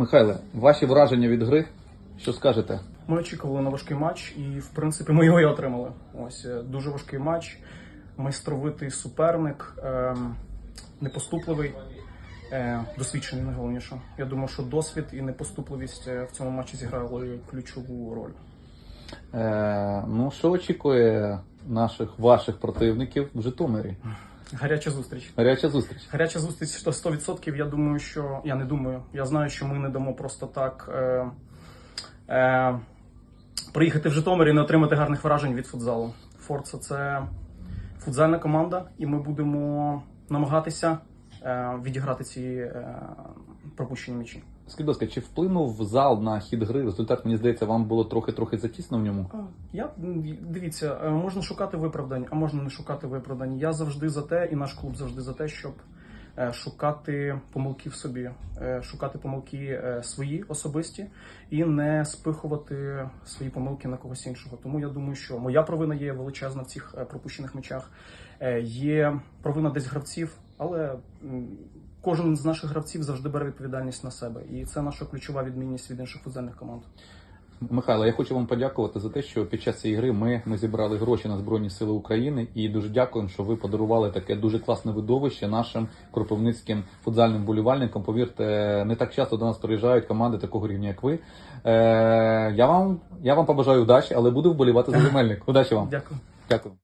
Михайле, ваші враження від гри? Що скажете? Ми очікували на важкий матч, і в принципі ми його і отримали. Ось е, дуже важкий матч, майстровитий суперник, ем, непоступливий, е, досвідчений найголовніше. Я думаю, що досвід і непоступливість е, в цьому матчі зіграли ключову роль. Е, ну, що очікує наших ваших противників в Житомирі? Гаряча зустріч. Гаряча зустріч. Гаряча зустріч то 100%. Я думаю, що я не думаю. Я знаю, що ми не дамо просто так е, е, приїхати в Житомир і не отримати гарних вражень від футзалу. Форца це футзальна команда, і ми будемо намагатися відіграти ці е, пропущені м'ячі. Скажіть, будь ласка, чи вплинув зал на хід гри? Результат, мені здається, вам було трохи-трохи затісно в ньому. Я дивіться, е, можна шукати виправдань, а можна не шукати виправдань. Я завжди за те, і наш клуб завжди за те, щоб е, шукати помилки в собі, е, шукати помилки е, свої особисті і не спихувати свої помилки на когось іншого. Тому я думаю, що моя провина є величезна в цих е, пропущених мечах. Є провина десь гравців, але кожен з наших гравців завжди бере відповідальність на себе, і це наша ключова відмінність від інших футзальних команд. Михайло, я хочу вам подякувати за те, що під час цієї гри ми, ми зібрали гроші на Збройні Сили України і дуже дякуємо, що ви подарували таке дуже класне видовище нашим кропивницьким футзальним болівальникам. Повірте, не так часто до нас приїжджають команди такого рівня, як ви. Е, я вам я вам побажаю удачі, але буду вболівати за земельник. Удачі вам. Дякую. Дякую.